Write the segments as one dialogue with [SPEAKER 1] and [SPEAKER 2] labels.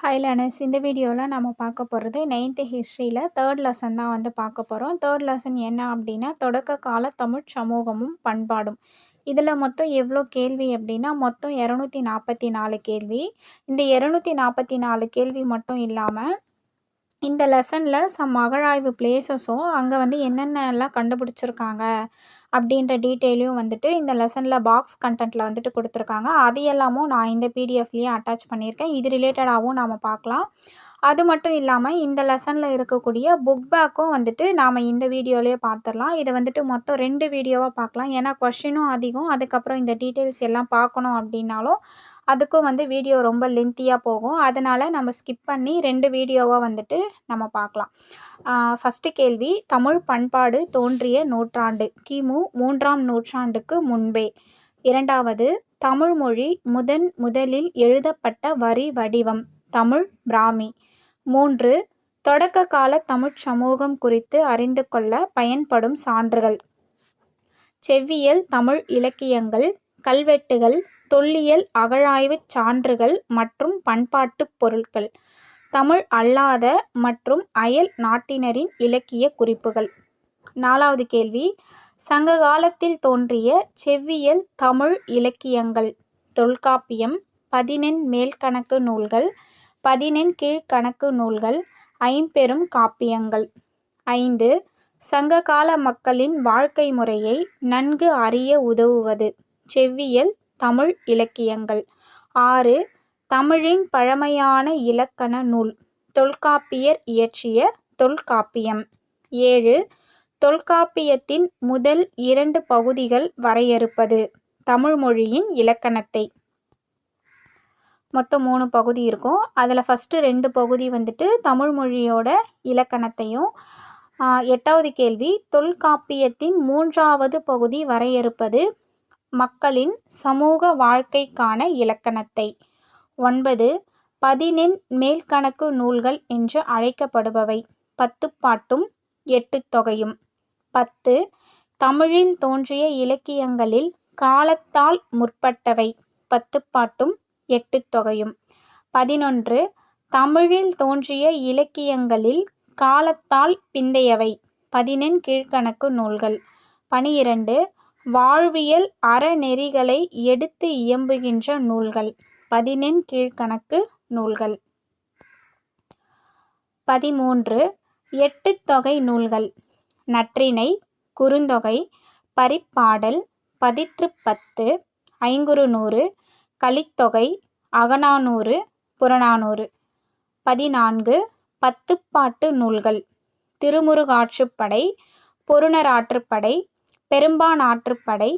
[SPEAKER 1] Hi learners இந்த வீடியோவில் நம்ம பார்க்க போகிறது நைன்த்து ஹிஸ்ட்ரியில் தேர்ட் லெசன் தான் வந்து பார்க்க போகிறோம் தேர்ட் லெசன் என்ன அப்படின்னா தொடக்க கால தமிழ் சமூகமும் பண்பாடும். இதில் மொத்தம் எவ்வளோ கேள்வி அப்படின்னா மொத்தம் இரநூத்தி நாற்பத்தி நாலு கேள்வி. இந்த இரநூத்தி நாற்பத்தி நாலு கேள்வி மட்டும் இல்லாமல் இந்த லெசனில் சம் அகழாய்வு பிளேசஸும் அங்கே வந்து என்னென்னலாம் கண்டுபிடிச்சிருக்காங்க? அப்படின்ற டீட்டெயிலையும் வந்துட்டு இந்த லெசனில் பாக்ஸ் கண்டென்ட்டில் வந்துட்டு கொடுத்துருக்காங்க. அது எல்லாமும் நான் இந்த பிடிஎஃப்லேயே அட்டாச் பண்ணியிருக்கேன். இது ரிலேட்டடாகவும் நாம் பார்க்கலாம். அது மட்டும் இல்லாமல் இந்த லெசனில் இருக்கக்கூடிய புக் பேக்கும் வந்துட்டு நாம் இந்த வீடியோலேயே பார்த்துடலாம். இதை வந்துட்டு மொத்தம் ரெண்டு வீடியோவாக பார்க்கலாம். ஏன்னா கொஷினும் அதிகம். அதுக்கப்புறம் இந்த டீட்டெயில்ஸ் எல்லாம் பார்க்கணும் அப்படின்னாலும் அதுக்கும் வந்து வீடியோ ரொம்ப லென்த்தியாக போகும். அதனால் நம்ம ஸ்கிப் பண்ணி ரெண்டு வீடியோவாக வந்துட்டு நம்ம பார்க்கலாம். ஃபஸ்ட்டு கேள்வி தமிழ் பண்பாடு தோன்றிய நூற்றாண்டு. கிமு மூன்றாம் நூற்றாண்டுக்கு முன்பே. இரண்டாவது தமிழ்மொழி முதன் முதலில் எழுதப்பட்ட வரி வடிவம் தமிழ் பிராமி. மூன்று தொடக்க கால தமிழ்ச் சமூகம் குறித்து அறிந்து கொள்ள பயன்படும் சான்றுகள். செவ்வியல் தமிழ் இலக்கியங்கள் கல்வெட்டுகள் தொல்லியல் அகழாய்வுச் சான்றுகள் மற்றும் பண்பாட்டுப் பொருட்கள் தமிழ் அல்லாத மற்றும் அயல் நாட்டினரின் இலக்கிய குறிப்புகள். நாலாவது கேள்வி. சங்க காலத்தில் தோன்றிய செவ்வியல் தமிழ் இலக்கியங்கள். தொல்காப்பியம் பதினெண் மேல்கணக்கு நூல்கள் பதினெண் கீழ்கணக்கு நூல்கள் ஐம்பெரும் காப்பியங்கள். ஐந்து. சங்ககால மக்களின் வாழ்க்கை முறையை நன்கு அறிய உதவுவது. செவ்வியல் தமிழ் இலக்கியங்கள். ஆறு தமிழின் பழமையான இலக்கண நூல். தொல்காப்பியர் இயற்றிய தொல்காப்பியம். ஏழு தொல்காப்பியத்தின் முதல் இரண்டு பகுதிகள் வரையறுப்பது தமிழ்மொழியின் இலக்கணத்தை. மொத்தம் மூணு பகுதி இருக்கும். அதில் ஃபஸ்ட்டு ரெண்டு பகுதி வந்துட்டு தமிழ் மொழியோட இலக்கணத்தையும் எட்டாவது கேள்வி தொல்காப்பியத்தின் மூன்றாவது பகுதி வரையறுப்பது மக்களின் சமூக வாழ்க்கைக்கான இலக்கணத்தை. ஒன்பது பதினெண் மேல்கணக்கு நூல்கள் என்று அழைக்கப்படுபவை. பத்துப்பாட்டும் எட்டு தொகையும். பத்து தமிழில் தோன்றிய இலக்கியங்களில் காலத்தால் முற்பட்டவை. பத்துப்பாட்டும் எட்டு தொகையும். பதினொன்று தமிழில் தோன்றிய இலக்கியங்களில் காலத்தால் பிந்தையவை. பதினெண் கீழ்கணக்கு நூல்கள். பனிரெண்டு வாழ்வியல் அறநெறிகளை எடுத்து இயம்புகின்ற நூல்கள். பதினெண் கீழ்கணக்கு நூல்கள். பதிமூன்று எட்டுத்தொகை நூல்கள். நற்றிணை குறுந்தொகை பரிப்பாடல் பதிற்றுப்பத்து ஐங்குறுநூறு கலித்தொகை அகநானூறு புறநானூறு. பதினான்கு பத்துப்பாட்டு நூல்கள். திருமுருகாற்றுப்படை பொருணராற்றுப்படை பெரும்பானாற்றுப்படை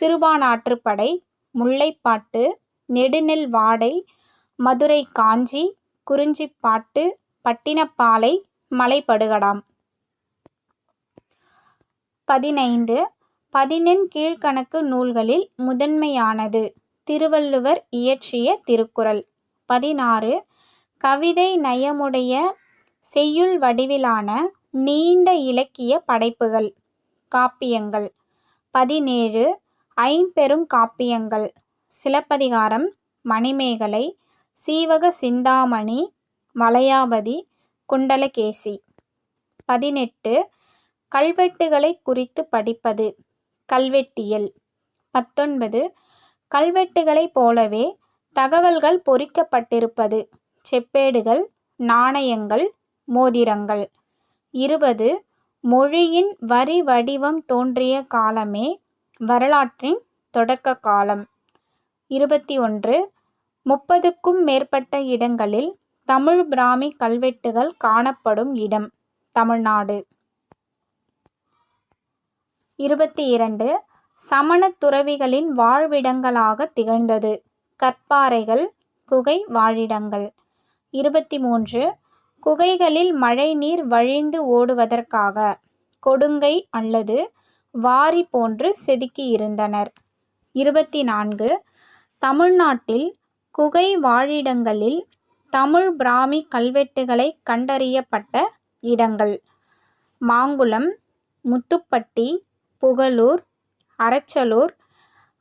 [SPEAKER 1] சிறுபானாற்றுப்படை முல்லைப்பாட்டு நெடுநெல் வாடை மதுரை காஞ்சி குறிஞ்சிப்பாட்டு பட்டினப்பாலை மலைப்படுகடாம். பதினைந்து. பதினெண் கீழ்கணக்கு நூல்களில் முதன்மையானது திருவள்ளுவர் இயற்றிய திருக்குறள். பதினாறு. கவிதை நயமுடைய செய்யுள் வடிவிலான நீண்ட இலக்கிய படைப்புகள். காப்பியங்கள். பதினேழு ஐம்பெரும் காப்பியங்கள். சிலப்பதிகாரம் மணிமேகலை சீவக சிந்தாமணி வளையாபதி குண்டலகேசி. பதினெட்டு கல்வெட்டுகளை குறித்து படிப்பது கல்வெட்டியல். பத்தொன்பது கல்வெட்டுகளைப் போலவே தகவல்கள் பொறிக்கப்பட்டிருப்பது செப்பேடுகள் நாணயங்கள் மோதிரங்கள். இருபது மொழியின் வரி வடிவம் தோன்றிய காலமே வரலாற்றின் தொடக்க காலம். இருபத்தி ஒன்று முப்பதுக்கும் மேற்பட்ட இடங்களில் தமிழ் பிராமி கல்வெட்டுகள் காணப்படும் இடம் தமிழ்நாடு. இருபத்தி இரண்டு சமண துறவிகளின் வாழ்விடங்களாக திகழ்ந்தது. கற்பாறைகள் குகை வாழிடங்கள். இருபத்தி மூன்று குகைகளில் மழைநீர் வழிந்து ஓடுவதற்காக கொடுங்கை அல்லது வாரி போன்று செதுக்கியிருந்தனர். இருபத்தி நான்கு தமிழ்நாட்டில் குகை வாழிடங்களில் தமிழ் பிராமி கல்வெட்டுகளை கண்டறியப்பட்ட இடங்கள். மாங்குளம் முத்துப்பட்டி புகழூர் அரச்சலூர்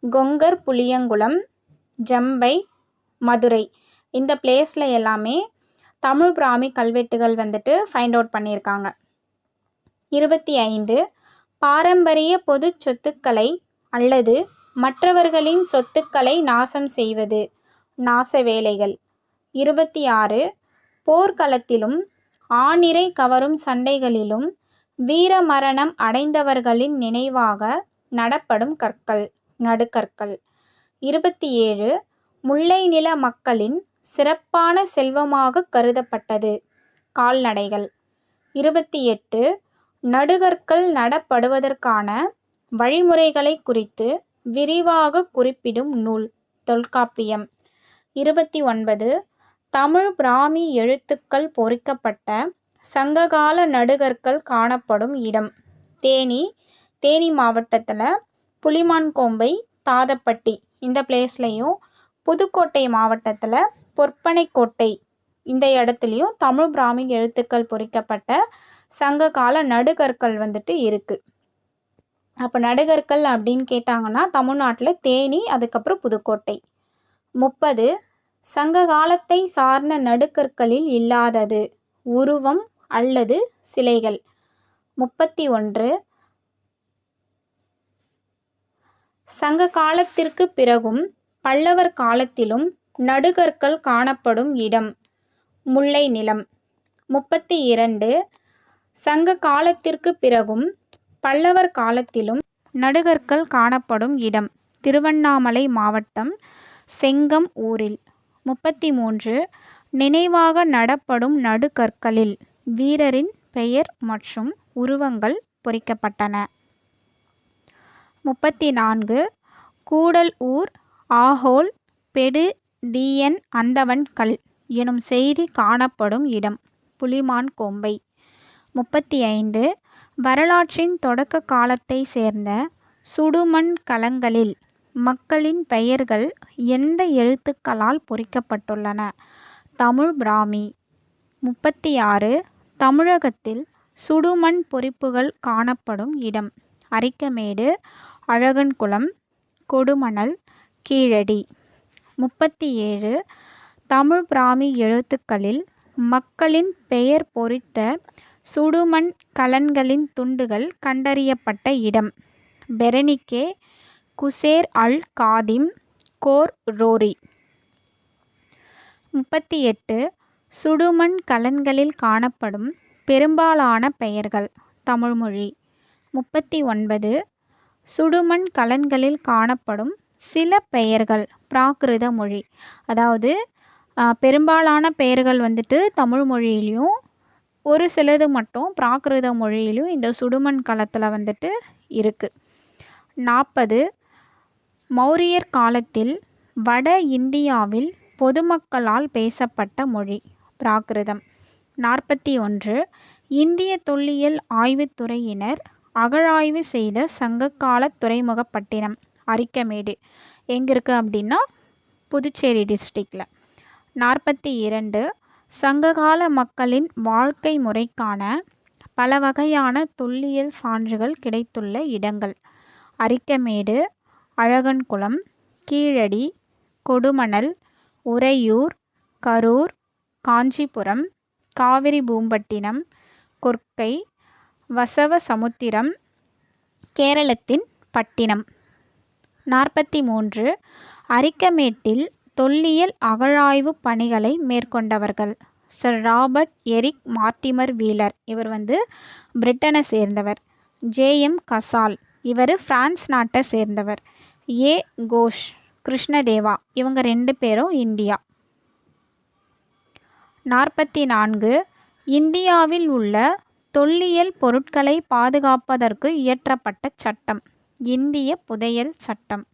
[SPEAKER 1] கொங்கர் புளியங்குளம் ஜம்பை மதுரை. இந்த பிளேஸில் எல்லாமே தமிழ் பிராமி கல்வெட்டுகள் வந்துட்டு ஃபைண்ட் அவுட் பண்ணியிருக்காங்க. இருபத்தி ஐந்து பாரம்பரிய பொது சொத்துக்களை அல்லது மற்றவர்களின் சொத்துக்களை நாசம் செய்வது நாச வேலைகள். இருபத்தி ஆறு போர்க்களத்திலும் ஆணிரை கவரும் சண்டைகளிலும் வீரமரணம் அடைந்தவர்களின் நினைவாக நடப்படும் கற்கள் நடுக்கற்கள். இருபத்தி ஏழு முல்லை நில மக்களின் சிறப்பான செல்வமாக கருதப்பட்டது. கால்நடைகள். இருபத்தி எட்டு. நடுகற்கள் நடப்படுவதற்கான வழிமுறைகளை குறித்து விரிவாக குறிப்பிடும் நூல் தொல்காப்பியம். இருபத்தி ஒன்பது. தமிழ் பிராமி எழுத்துக்கள் பொறிக்கப்பட்ட சங்ககால நடுகற்கள் காணப்படும் இடம். தேனி. தேனி மாவட்டத்தில் புலிமான்கோம்பை தாதப்பட்டி. இந்த பிளேஸ்லையும் புதுக்கோட்டை மாவட்டத்தில் பொற்பனை கோட்டை இந்த இடத்துலையும் தமிழ் பிராமி எழுத்துக்கள் பொறிக்கப்பட்ட சங்ககால நடுகற்கள் வந்துட்டு இருக்குது அப்போ நடுகற்கள் அப்படின்னு கேட்டாங்கன்னா தமிழ்நாட்டில் தேனி அதுக்கப்புறம் புதுக்கோட்டை. முப்பது சங்க காலத்தை சார்ந்த நடுக்கற்களில் இல்லாதது உருவம் அல்லது சிலைகள். முப்பத்தி ஒன்று சங்க காலத்திற்கு பிறகும் பல்லவர் காலத்திலும் நடுகற்கள் காணப்படும் இடம். முல்லை நிலம். முப்பத்தி இரண்டு. சங்க காலத்திற்கு பிறகும் பல்லவர் காலத்திலும் நடுகற்கள் காணப்படும் இடம். திருவண்ணாமலை மாவட்டம் செங்கம் ஊரில். முப்பத்தி மூன்று. நினைவாக நடப்படும் நடுகற்களில் வீரரின் பெயர் மற்றும் உருவங்கள் பொறிக்கப்பட்டன. முப்பத்தி நான்கு. கூடல் ஊர் ஆஹோல் பெடு தீயன் அந்தவன் கல் எனும் செய்தி காணப்படும் இடம். புலிமான் கோம்பை. முப்பத்தி ஐந்து வரலாற்றின் தொடக்க காலத்தை சேர்ந்த சுடுமண் கலங்களில் மக்களின் பெயர்கள் எந்த எழுத்துக்களால் பொறிக்கப்பட்டுள்ளன? தமிழ் பிராமி. முப்பத்தி ஆறு தமிழகத்தில் சுடுமண் பொறிப்புகள் காணப்படும் இடம். அரிக்கமேடு அழகன்குளம் கொடுமணல் கீழடி. முப்பத்தி ஏழு தமிழ் பிராமி எழுத்துக்களில் மக்களின் பெயர் பொறித்த சுடுமண் கலன்களின் துண்டுகள் கண்டறியப்பட்ட இடம். Berenike Quseir al Qadim Khor Rori. முப்பத்தி எட்டு சுடுமண் கலன்களில் காணப்படும் பெரும்பாலான பெயர்கள் தமிழ்மொழி முப்பத்தி ஒன்பது சுடுமண் கலன்களில் காணப்படும் சில பெயர்கள் பிராகிருத மொழி. அதாவது பெரும்பாலான பெயர்கள் வந்துட்டு தமிழ் மொழியிலையும் ஒரு சிலது மட்டும் பிராகிருத மொழியிலும் இந்த சுடுமண் களத்தில் வந்துட்டு இருக்குது நாற்பது மௌரியர் காலத்தில் வட இந்தியாவில் பொதுமக்களால் பேசப்பட்ட மொழி பிராகிருதம். நாற்பத்தி ஒன்று இந்திய தொல்லியல் ஆய்வுத்துறையினர் அகழாய்வு செய்த சங்ககால துறைமுகப்பட்டினம் அரிக்கமேடு எங்கே இருக்குது அப்படின்னா புதுச்சேரி டிஸ்ட்ரிக்டில் நாற்பத்தி இரண்டு சங்ககால மக்களின் வாழ்க்கை முறைக்கான பல வகையான தொல்லியல் சான்றுகள் கிடைத்துள்ள இடங்கள். அரிக்கமேடு அழகன்குளம் கீழடி கொடுமணல் உறையூர் கரூர் காஞ்சிபுரம் காவிரி பூம்பட்டினம் கொற்கை கொர்க்கை வசவசமுத்திரம் கேரளத்தின் பட்டினம். நாற்பத்தி மூன்று. அரிக்கமேட்டில் தொல்லியல் அகழாய்வுப் பணிகளை மேற்கொண்டவர்கள். Sir Robert Eric Mortimer Wheeler. இவர் வந்து பிரிட்டனை சேர்ந்தவர். JM Casal. இவர் பிரான்ஸ் நாட்டை சேர்ந்தவர். ஏ கோஷ் கிருஷ்ணதேவா. இவங்க ரெண்டு பேரும் இந்தியா. நாற்பத்தி நான்கு. இந்தியாவில் உள்ள தொல்லியல் பொருட்களை பாதுகாப்பதற்கு இயற்றப்பட்ட சட்டம். இந்திய புதையல் சட்டம்.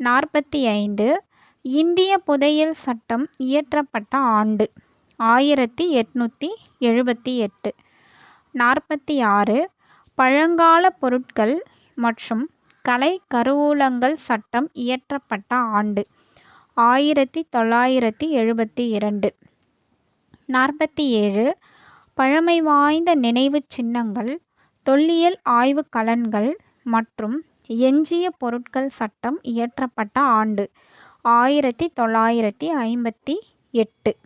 [SPEAKER 1] நாற்பத்தி ஐந்து இந்திய புதையல் சட்டம் இயற்றப்பட்ட ஆண்டு ஆயிரத்தி எட்நூற்றி எழுபத்தி எட்டு. நாற்பத்தி ஆறு. பழங்கால பொருட்கள் மற்றும் கலை கருவூலங்கள் சட்டம் இயற்றப்பட்ட ஆண்டு ஆயிரத்தி தொள்ளாயிரத்தி எழுபத்தி இரண்டு. நாற்பத்தி ஏழு. பழமை வாய்ந்த நினைவுச் சின்னங்கள் தொல்லியல் ஆய்வுக் கலன்கள் மற்றும் எஞ்சிய பொருட்கள் சட்டம் இயற்றப்பட்ட ஆண்டு ஆயிரத்தி தொள்ளாயிரத்தி ஐம்பத்தி எட்டு.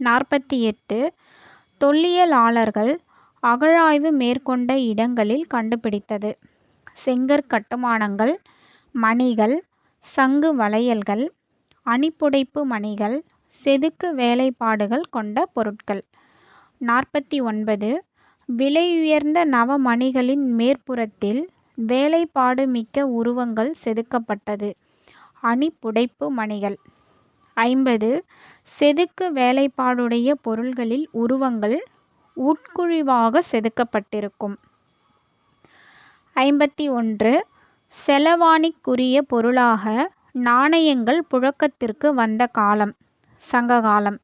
[SPEAKER 1] நாற்பத்தி எட்டு. தொல்லியலாளர்கள் அகழாய்வு மேற்கொண்ட இடங்களில் கண்டுபிடித்தது. செங்கற் கட்டுமானங்கள் மணிகள் சங்கு வளையல்கள் அணிப்புடைப்பு மணிகள் செதுக்கு வேலைப்பாடுகள் கொண்ட பொருட்கள். நாற்பத்தி ஒன்பது. விலையுயர்ந்த நவமணிகளின் மேற்புறத்தில் வேலைப்பாடு மிக்க உருவங்கள் செதுக்கப்பட்டது. அணிப்புடைப்பு மணிகள். ஐம்பது. செதுக்கு வேலைப்பாடுடைய பொருள்களில் உருவங்கள் உட்குழிவாக செதுக்கப்பட்டிருக்கும். ஐம்பத்தி ஒன்று. செலவாணிக்குரிய பொருளாக நாணயங்கள் புழக்கத்திற்கு வந்த காலம் சங்ககாலம்.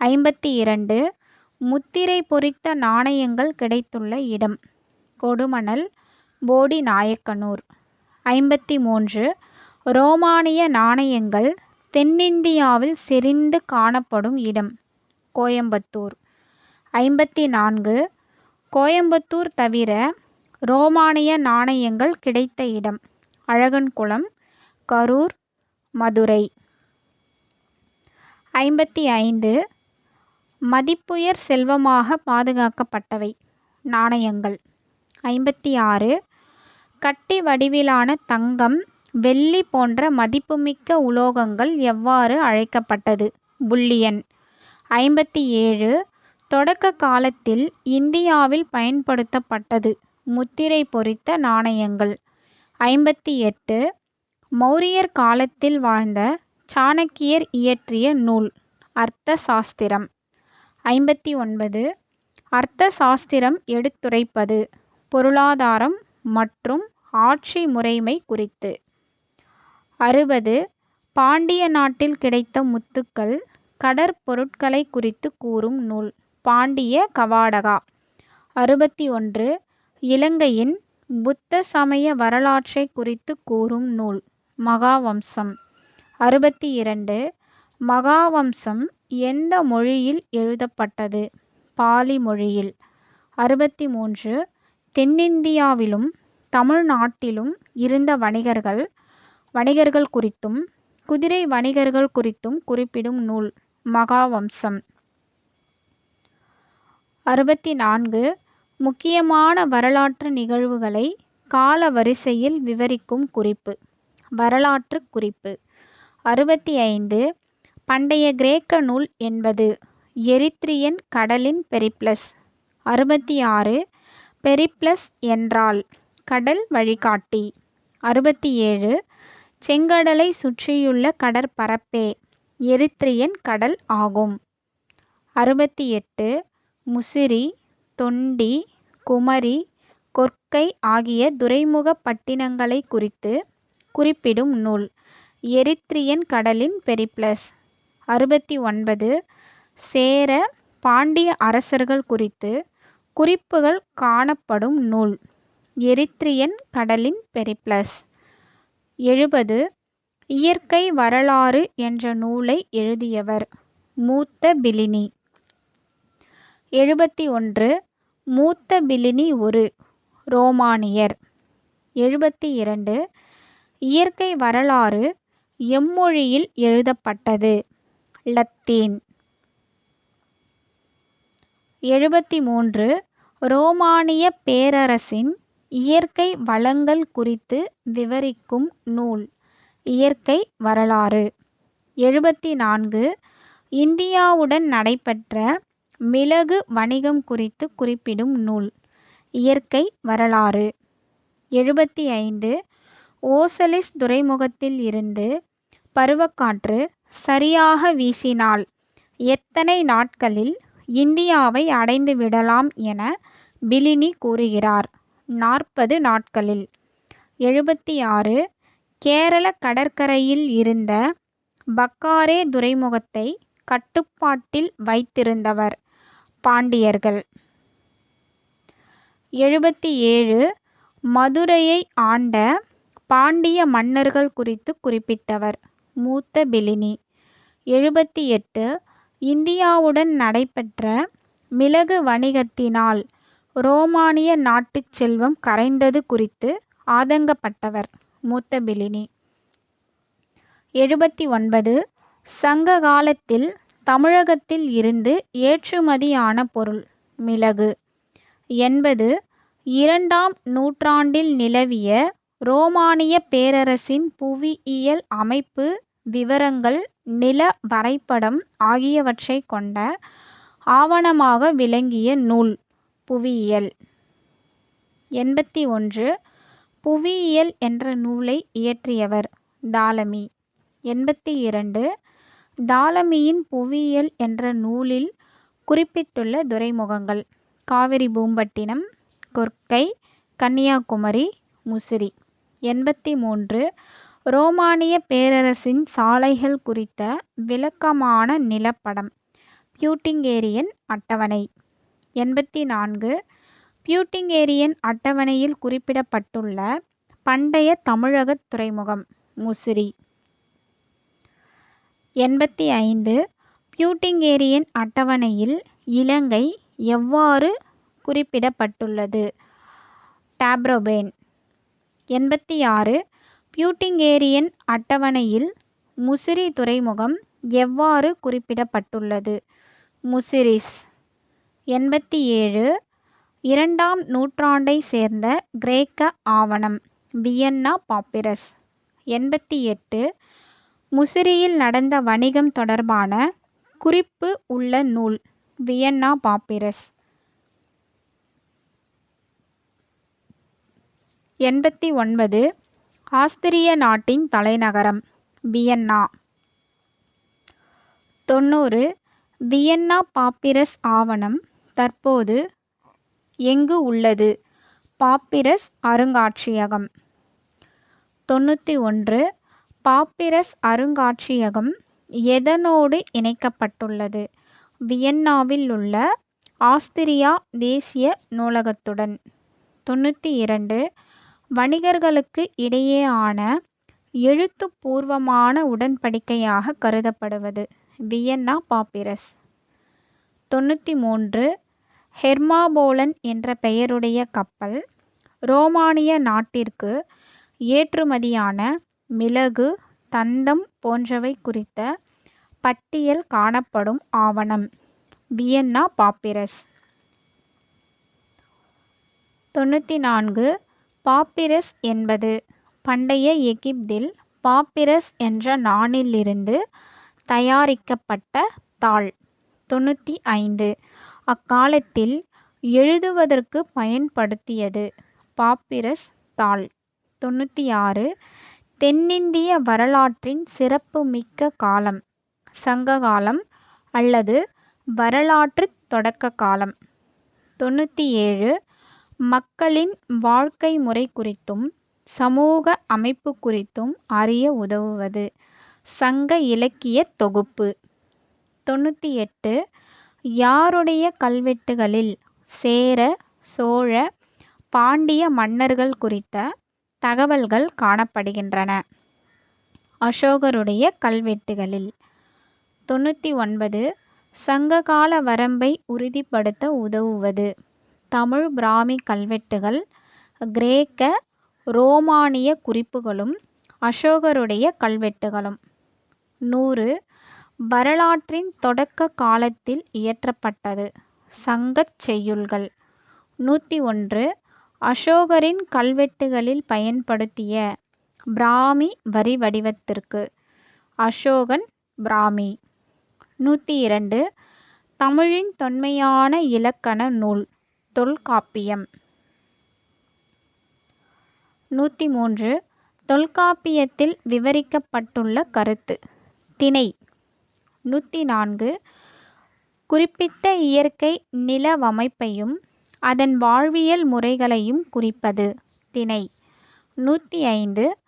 [SPEAKER 1] ஐம்பத்தி இரண்டு. முத்திரை பொறித்த நாணயங்கள் கிடைத்துள்ள இடம் கொடுமணல் போடி நாயக்கனூர் ஐம்பத்தி மூன்று ரோமானிய நாணயங்கள் தென்னிந்தியாவில் செறிந்து காணப்படும் இடம் கோயம்புத்தூர். ஐம்பத்தி நான்கு கோயம்புத்தூர் தவிர ரோமானிய நாணயங்கள் கிடைத்த இடம் அழகன்குளம் கரூர் மதுரை. ஐம்பத்தி ஐந்து மதிப்புயர் செல்வமாக பாதுகாக்கப்பட்டவை நாணயங்கள். ஐம்பத்தி ஆறு கட்டி வடிவிலான தங்கம் வெள்ளி போன்ற மதிப்புமிக்க உலோகங்கள் எவ்வாறு அழைக்கப்பட்டது? புல்லியன் ஐம்பத்தி ஏழு தொடக்க காலத்தில் இந்தியாவில் பயன்படுத்தப்பட்டது முத்திரை பொறித்த நாணயங்கள். ஐம்பத்தி எட்டு மௌரியர் காலத்தில் வாழ்ந்த சாணக்கியர் இயற்றிய நூல் அர்த்த சாஸ்திரம் ஐம்பத்தி ஒன்பது அர்த்த சாஸ்திரம் எடுத்துரைப்பது பொருளாதாரம் மற்றும் ஆட்சி முறைமை குறித்து. அறுபது. பாண்டிய நாட்டில் கிடைத்த முத்துக்கள் கடற்பொருட்களை குறித்து கூறும் நூல். பாண்டிய கவாடகா. அறுபத்தி ஒன்று. இலங்கையின் புத்த சமய வரலாற்றை குறித்து கூறும் நூல். மகாவம்சம். அறுபத்தி இரண்டு. மகாவம்சம் எந்த மொழியில் எழுதப்பட்டது? பாலி மொழியில். அறுபத்தி மூன்று. தென்னிந்தியாவிலும் தமிழ்நாட்டிலும் இருந்த வணிகர்கள் வணிகர்கள் குறித்தும் குதிரை வணிகர்கள் குறித்தும் குறிப்பிடும் நூல் மகாவம்சம். அறுபத்தி நான்கு முக்கியமான வரலாற்று நிகழ்வுகளை கால வரிசையில் விவரிக்கும் குறிப்பு வரலாற்று குறிப்பு. அறுபத்தி ஐந்து பண்டைய கிரேக்க நூல் என்பது எரித்ரியன் கடலின் பெரிப்ளஸ். அறுபத்தி ஆறு பெரிப்ளஸ் என்றால் கடல் வழிகாட்டி. அறுபத்தி ஏழு செங்கடலை சுற்றியுள்ள கடற்பரப்பே எரித்ரியன் கடல் ஆகும். அறுபத்தி எட்டு முசிறி தொண்டி குமரி கொர்க்கை ஆகிய துறைமுகப் பட்டினங்களை குறித்து குறிப்பிடும் நூல். எரித்ரியன் கடலின் பெரிப்ளஸ். அறுபத்தி ஒன்பது. சேர பாண்டிய அரசர்கள் குறித்து குறிப்புகள் காணப்படும் நூல். எரித்ரியன் கடலின் பெரிப்ளஸ். எழுபது. இயற்கை வரலாறு என்ற நூலை எழுதியவர் மூத்த பிலினி. எழுபத்தி ஒன்று. மூத்த பிலினி ஒரு ரோமானியர். எழுபத்தி இரண்டு. இயற்கை வரலாறு எம்மொழியில் எழுதப்பட்டது. லத்தீன். எழுபத்தி மூன்று ரோமானிய பேரரசின் இயற்கை வளங்கள் குறித்து விவரிக்கும் நூல் இயற்கை வரலாறு. எழுபத்தி நான்கு இந்தியாவுடன் நடைபெற்ற மிளகு வணிகம் குறித்து குறிப்பிடும் நூல் இயற்கை வரலாறு. எழுபத்தி ஐந்து ஓசலிஸ் துறைமுகத்தில் இருந்து பருவக்காற்று சரியாக வீசினால் எத்தனை நாட்களில் இந்தியாவை அடைந்து விடலாம் என பிலினி கூறுகிறார். நாற்பது நாட்களில். எழுபத்தி ஆறு கேரள கடற்கரையில் இருந்த பக்காரே துறைமுகத்தை கட்டுப்பாட்டில் வைத்திருந்தவர் பாண்டியர்கள். எழுபத்தி ஏழு மதுரையை ஆண்ட பாண்டிய மன்னர்கள் குறித்து குறிப்பிட்டவர் மூத்த பிலினி. எழுபத்தி எட்டு இந்தியாவுடன் நடைபெற்ற மிளகு வணிகத்தினால் ரோமானிய நாட்டுச் செல்வம் கரைந்தது குறித்து ஆதங்கப்பட்டவர் மூத்த பிலினி. எழுபத்தி ஒன்பது சங்க காலத்தில் தமிழகத்தில் இருந்து ஏற்றுமதியான பொருள் மிளகு. என்பது இரண்டாம் நூற்றாண்டில் நிலவிய ரோமானிய பேரரசின் புவியியல் அமைப்பு விவரங்கள் நில வரைபடம் ஆகியவற்றைக் கொண்ட ஆவணமாக விளங்கிய நூல் புவியியல். எண்பத்தி ஒன்று. புவியியல் என்ற நூலை இயற்றியவர் தாலமி எண்பத்தி இரண்டு. தாலமியின் புவியியல் என்ற நூலில் குறிப்பிட்டுள்ள துறைமுகங்கள் காவிரி பூம்பட்டினம் கொர்க்கை கன்னியாகுமரி முசிறி. எண்பத்தி மூன்று. ரோமானிய பேரரசின் சாலைகள் குறித்த விளக்கமான நிலப்படம். பியூட்டிங்கேரியன் அட்டவணை. எண்பத்தி நான்கு பியூட்டிங்கேரியன் அட்டவணையில் குறிப்பிடப்பட்டுள்ள பண்டைய தமிழகத் துறைமுகம் முசிறி. எண்பத்தி ஐந்து பியூட்டிங்கேரியன் அட்டவணையில் இலங்கை எவ்வாறு குறிப்பிடப்பட்டுள்ளது? டாப்ரோபேன். எண்பத்தி ஆறு பியூட்டிங்கேரியன் அட்டவணையில் முசிறி துறைமுகம் எவ்வாறு குறிப்பிடப்பட்டுள்ளது? முசிரிஸ் எண்பத்தி ஏழு இரண்டாம் நூற்றாண்டை சேர்ந்த கிரேக்க ஆவணம் வியன்னா பாப்பிரஸ் எண்பத்தி எட்டு முசிறியில் நடந்த வணிகம் தொடர்பான குறிப்பு உள்ள நூல் வியன்னா பாப்பிரஸ் எண்பத்தி ஒன்பது ஆஸ்திரிய நாட்டின் தலைநகரம் வியன்னா. தொண்ணூறு. வியன்னா பாப்பிரஸ் ஆவணம் தற்போது எங்கு உள்ளது? பாப்பிரஸ் அருங்காட்சியகம். தொண்ணூற்றி ஒன்று. பாப்பிரஸ் அருங்காட்சியகம் எதனோடு இணைக்கப்பட்டுள்ளது? வியன்னாவில் உள்ள ஆஸ்திரியா தேசிய நூலகத்துடன். தொண்ணூற்றி இரண்டு. வணிகர்களுக்கு இடையேயான எழுத்துப்பூர்வமான உடன்படிக்கையாக கருதப்படுவது. Vienna papyrus. தொண்ணூற்றி மூன்று ஹெர்மாபோலன் என்ற பெயருடைய கப்பல் ரோமானிய நாட்டிற்கு ஏற்றுமதியான மிளகு தந்தம் போன்றவை குறித்த பட்டியல் காணப்படும் ஆவணம். Vienna papyrus. தொண்ணூற்றி நான்கு பாப்பிரஸ் என்பது பண்டைய எகிப்தில் பாப்பிரஸ் என்ற நாணிலிருந்து தயாரிக்கப்பட்ட தாள். தொண்ணூற்றி ஐந்து. அக்காலத்தில் எழுதுவதற்கு பயன்படுத்தியது பாப்பிரஸ் தாள். தொண்ணூற்றி ஆறு. தென்னிந்திய வரலாற்றின் சிறப்புமிக்க காலம் சங்ககாலம் அல்லது வரலாற்றுத் தொடக்க காலம் தொண்ணூற்றி ஏழு. மக்களின் வாழ்க்கை முறை குறித்தும் சமூக அமைப்பு குறித்தும் அறிய உதவுவது. சங்க இலக்கியத் தொகுப்பு. தொண்ணூற்றி எட்டு யாருடைய கல்வெட்டுகளில் சேர சோழ பாண்டிய மன்னர்கள் குறித்த தகவல்கள் காணப்படுகின்றன. அசோகருடைய கல்வெட்டுகளில். தொண்ணூற்றி ஒன்பது சங்ககால வரம்பை உறுதிப்படுத்த உதவுவது. தமிழ் பிராமி கல்வெட்டுகள் கிரேக்க ரோமானிய குறிப்புகளும் அசோகருடைய கல்வெட்டுகளும். நூறு வரலாற்றின் தொடக்க காலத்தில் இயற்றப்பட்டது. சங்கச் செய்யுள்கள். நூற்றி ஒன்று அசோகரின் கல்வெட்டுகளில் பயன்படுத்திய பிராமி வரி வடிவத்திற்கு. அசோகன் பிராமி. நூற்றி இரண்டு தமிழின் தொன்மையான இலக்கண நூல். தொல்காப்பியம். நூற்றி மூன்று தொல்காப்பியத்தில் விவரிக்கப்பட்டுள்ள கருத்து. திணை. நூற்றி நான்கு குறிப்பிட்ட இயற்கை நிலவமைப்பையும் அதன் வாழ்வியல் முறைகளையும் குறிப்பது. திணை. நூற்றி ஐந்து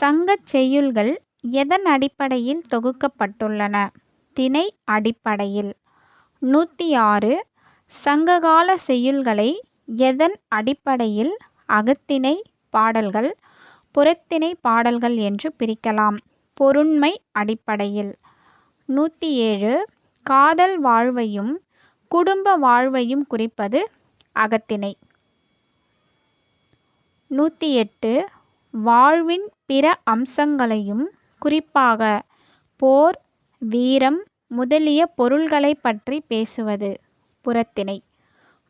[SPEAKER 1] சங்கச் செய்யுள்கள் எதன் அடிப்படையில் தொகுக்கப்பட்டுள்ளன? திணை அடிப்படையில். நூற்றி ஆறு சங்ககால செய்யுள்களை எதன் அடிப்படையில் அகத்திணை பாடல்கள் புறத்திணை பாடல்கள் என்று பிரிக்கலாம். பொருண்மை அடிப்படையில். நூற்றி ஏழு காதல் வாழ்வையும் குடும்ப வாழ்வையும் குறிப்பது அகத்திணை. நூற்றி எட்டு வாழ்வின் பிற அம்சங்களையும் குறிப்பாக போர் வீரம் முதலிய பொருள்களைப் பற்றி பேசுவது. புறத்திணை.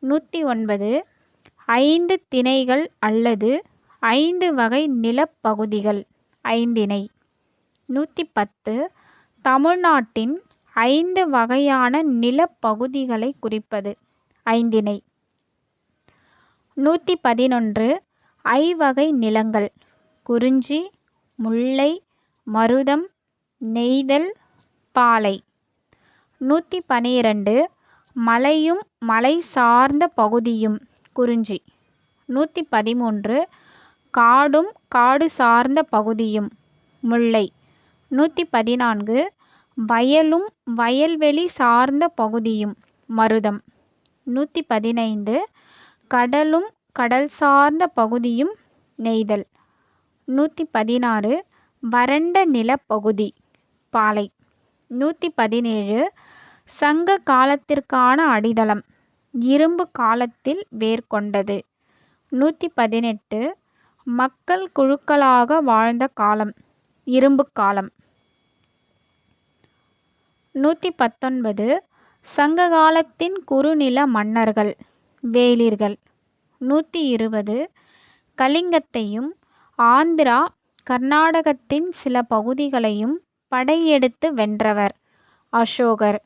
[SPEAKER 1] நூற்றி ஒன்பது ஐந்து திணைகள் அல்லது ஐந்து வகை நிலப்பகுதிகள் ஐந்திணை. நூற்றி பத்து தமிழ்நாட்டின் ஐந்து வகையான நிலப்பகுதிகளை குறிப்பது ஐந்திணை. நூற்றி பதினொன்று ஐவகை நிலங்கள் குறிஞ்சி முல்லை மருதம் நெய்தல் பாலை. நூற்றி பனிரெண்டு மலையும் மலை சார்ந்த பகுதியும். குறிஞ்சி. நூற்றி பதிமூன்று. காடும் காடு சார்ந்த பகுதியும். முல்லை. நூற்றி பதினான்கு. வயலும் வயல்வெளி சார்ந்த பகுதியும். மருதம். நூற்றி பதினைந்து. கடலும் கடல் சார்ந்த பகுதியும் நெய்தல். நூற்றி பதினாறு. வறண்ட நிலப்பகுதி. பாலை. நூற்றி பதினேழு. சங்க காலத்திற்கான அடித்தளம். இரும்பு காலத்தில் வேர் கொண்டது நூற்றி பதினெட்டு. மக்கள் குழுக்களாக வாழ்ந்த காலம். இரும்பு காலம். நூற்றி பத்தொன்பது. சங்க காலத்தின் குறுநில மன்னர்கள் வேளிர்கள் நூற்றி இருபது. கலிங்கத்தையும் ஆந்திரா கர்நாடகத்தின் சில பகுதிகளையும் படையெடுத்து வென்றவர் அசோகர்.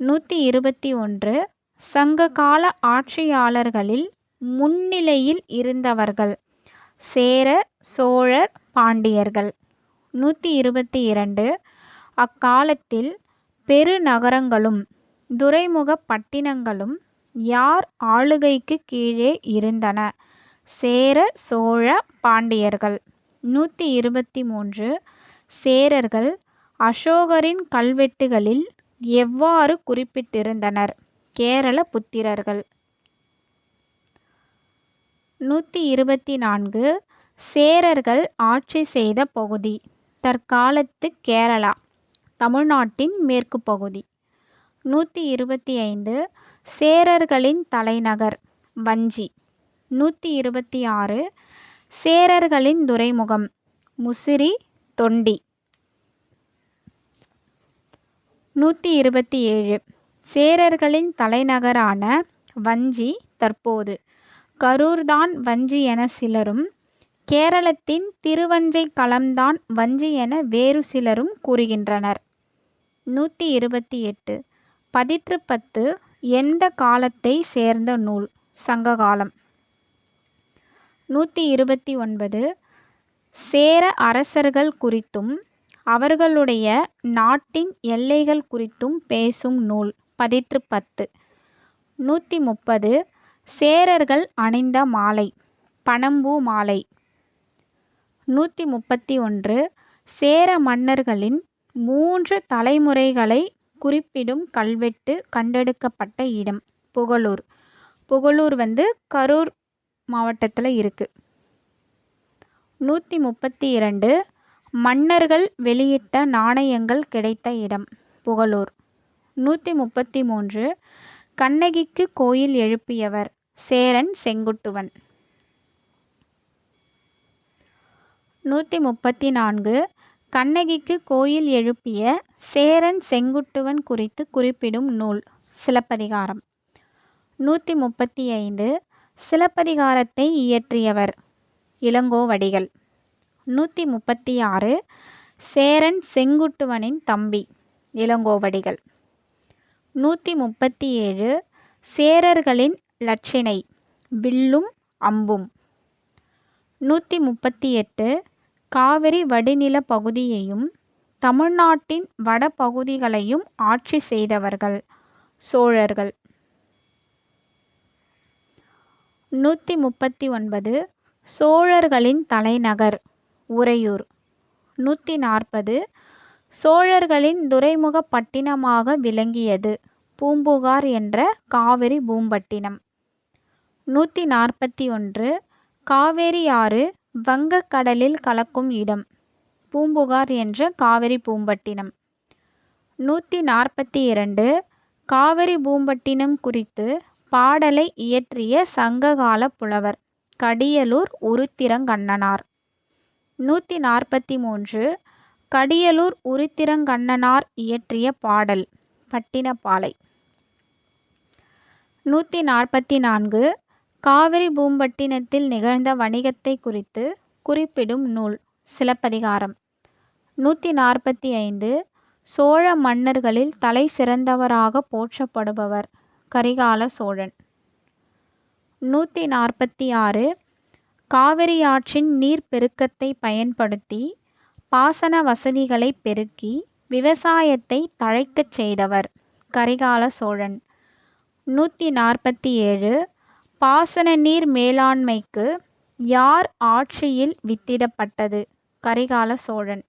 [SPEAKER 1] நூற்றி இருபத்தி ஒன்று சங்ககால ஆட்சியாளர்களில் முன்னிலையில் இருந்தவர்கள். சேர சோழர் பாண்டியர்கள். நூற்றி இருபத்தி இரண்டு அக்காலத்தில் பெருநகரங்களும் துறைமுகப் பட்டினங்களும் யார் ஆளுகைக்கு கீழே இருந்தன? சேர சோழ பாண்டியர்கள். நூற்றி இருபத்தி மூன்று சேரர்கள் அசோகரின் கல்வெட்டுகளில் எவ்வாறு குறிப்பிட்டிருந்தனர்? கேரள புத்திரர்கள். நூற்றி இருபத்தி நான்கு. சேரர்கள் ஆட்சி செய்த பகுதி. தற்காலத்து கேரளா. தமிழ்நாட்டின் மேற்கு பகுதி. நூற்றி இருபத்தி ஐந்து. சேரர்களின் தலைநகர் வஞ்சி. நூற்றி இருபத்தி ஆறு. சேரர்களின் துறைமுகம். முசிறி தொண்டி. நூற்றி இருபத்தி ஏழு. சேரர்களின் தலைநகரான வஞ்சி தற்போது. கரூர்தான் வஞ்சி என சிலரும் கேரளத்தின் திருவஞ்சை களம்தான் வஞ்சி என வேறு சிலரும் கூறுகின்றனர். நூற்றி இருபத்தி எட்டு. பதிற்று பத்து எந்த காலத்தை சேர்ந்த நூல்? சங்ககாலம். நூற்றி இருபத்தி ஒன்பது. சேர அரசர்கள் குறித்தும் அவர்களுடைய நாட்டின் எல்லைகள் குறித்தும் பேசும் நூல். பதிற்றுப்பத்து நூற்றி முப்பது சேரர்கள் அணிந்த மாலை. பனம்பூ மாலை. நூற்றி முப்பத்தி ஒன்று சேர மன்னர்களின் மூன்று தலைமுறைகளை குறிப்பிடும் கல்வெட்டு கண்டெடுக்கப்பட்ட இடம் புகழூர் புகழூர் வந்து கரூர் மாவட்டத்தில் இருக்குது நூற்றி முப்பத்தி இரண்டு மன்னர்கள் வெளியிட்ட நாணயங்கள் கிடைத்த இடம் புகழூர். நூற்றி முப்பத்தி மூன்று. கண்ணகிக்கு கோயில் எழுப்பியவர் சேரன் செங்குட்டுவன். நூற்றி முப்பத்தி நான்கு. கண்ணகிக்கு கோயில் எழுப்பிய சேரன் செங்குட்டுவன் குறித்து குறிப்பிடும் நூல் சிலப்பதிகாரம். நூற்றி முப்பத்தி ஐந்து. சிலப்பதிகாரத்தை இயற்றியவர் இளங்கோவடிகள். நூற்றி முப்பத்தி ஆறு சேரன் செங்குட்டுவனின் தம்பி இளங்கோவடிகள். நூற்றி முப்பத்தி ஏழு சேரர்களின் லட்சினை வில்லும் அம்பும். நூற்றி முப்பத்தி எட்டு காவிரி வடிநில பகுதியையும் தமிழ்நாட்டின் வட பகுதிகளையும் ஆட்சி செய்தவர்கள் சோழர்கள். நூற்றி முப்பத்தி ஒன்பது சோழர்களின் தலைநகர். உறையூர். நூற்றி நாற்பது. சோழர்களின் துறைமுகப் பட்டினமாக விளங்கியது பூம்புகார் என்ற காவிரி பூம்பட்டினம். நூற்றி நாற்பத்தி ஒன்று. காவேரி ஆறு வங்கக்கடலில் கலக்கும் இடம் பூம்புகார் என்ற காவிரி பூம்பட்டினம். நூற்றி நாற்பத்தி இரண்டு. காவிரி பூம்பட்டினம் குறித்து பாடலை இயற்றிய சங்ககால புலவர் கடியலூர் உருத்திரங்கண்ணனார். நூற்றி நாற்பத்தி மூன்று கடியலூர் உருத்திரங்கண்ணனார் இயற்றிய பாடல் பட்டினப்பாலை. நூற்றி நாற்பத்தி நான்கு காவிரி பூம்பட்டினத்தில் நிகழ்ந்த வணிகத்தை குறித்து குறிப்பிடும் நூல் சிலப்பதிகாரம். நூற்றி நாற்பத்தி ஐந்து சோழ மன்னர்களில் தலை சிறந்தவராக போற்றப்படுபவர் கரிகால சோழன். நூற்றி நாற்பத்தி ஆறு காவிரியாற்றின் நீர்ப்பெருக்கத்தை பயன்படுத்தி பாசன வசதிகளை பெருக்கி விவசாயத்தை தழைக்கச் செய்தவர் கரிகால சோழன். நூற்றி நாற்பத்தி ஏழு பாசன நீர் மேலாண்மைக்கு யார் ஆட்சியில் வித்திடப்பட்டது? கரிகால சோழன்.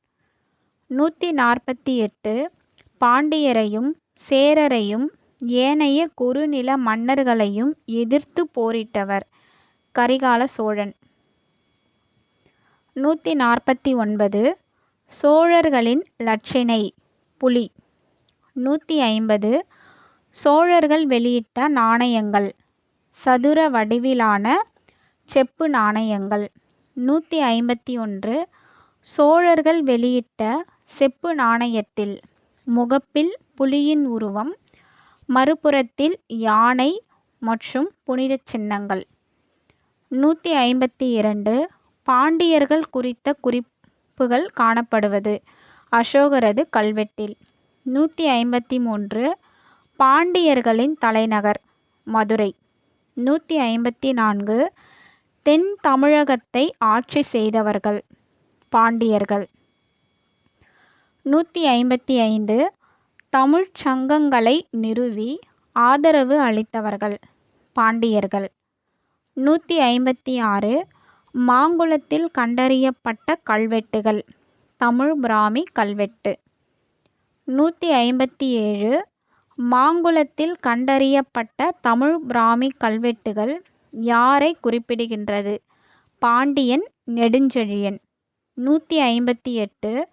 [SPEAKER 1] நூற்றி நாற்பத்தி எட்டு பாண்டியரையும் சேரரையும் ஏனைய குறுநில மன்னர்களையும் எதிர்த்து போரிட்டவர் கரிகால சோழன். நூற்றி நாற்பத்தி ஒன்பது சோழர்களின் இலச்சினை புலி. நூற்றி ஐம்பது சோழர்கள் வெளியிட்ட நாணயங்கள் சதுர வடிவிலான செப்பு நாணயங்கள். நூற்றி ஐம்பத்தி ஒன்று சோழர்கள் வெளியிட்ட செப்பு நாணயத்தில் முகப்பில் புலியின் உருவம் மறுபுறத்தில் யானை மற்றும் புனிதச் சின்னங்கள். நூற்றி ஐம்பத்தி இரண்டு பாண்டியர்கள் குறித்த குறிப்புகள் காணப்படுவது. அசோகரது கல்வெட்டில். நூற்றி ஐம்பத்தி மூன்று பாண்டியர்களின் தலைநகர் மதுரை. நூற்றி ஐம்பத்தி நான்கு தென் தமிழகத்தை ஆட்சி செய்தவர்கள் பாண்டியர்கள். நூற்றி ஐம்பத்தி ஐந்து தமிழ்ச் சங்கங்களை நிறுவி ஆதரவு அளித்தவர்கள் பாண்டியர்கள். நூற்றி ஐம்பத்தி ஆறு மாங்குளத்தில் கண்டறியப்பட்ட கல்வெட்டுகள். தமிழ் பிராமி கல்வெட்டு. நூற்றி ஐம்பத்தி ஏழு மாங்குளத்தில் கண்டறியப்பட்ட தமிழ் பிராமி கல்வெட்டுகள் யாரை குறிப்பிடுகின்றது? பாண்டியன் நெடுஞ்செழியன். நூற்றி ஐம்பத்தி எட்டு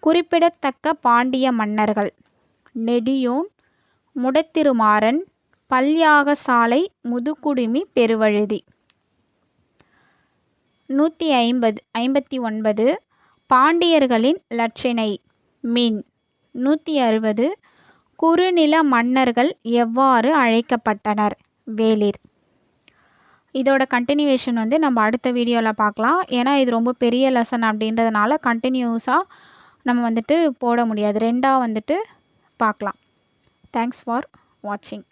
[SPEAKER 1] குறிப்பிடத்தக்க பாண்டிய மன்னர்கள். நெடியோன் முடத்திருமாறன் பல்யாகசாலை முதுகுடுமி பெருவழுதி. நூற்றி ஐம்பது ஐம்பத்தி ஒன்பது பாண்டியர்களின் இலச்சினை மீன். நூற்றி அறுபது குறுநில மன்னர்கள் எவ்வாறு அழைக்கப்பட்டனர்? வேளிர். இதோட கண்டினியூவேஷன் வந்து நம்ம அடுத்த வீடியோவில் பார்க்கலாம். ஏன்னா இது ரொம்ப பெரிய லெசன் அப்படின்றதுனால கண்டினியூஸாக நம்ம வந்துட்டு போட முடியாது. ரெண்டாக வந்துட்டு பார்க்கலாம். தேங்க்ஸ் ஃபார் வாட்சிங்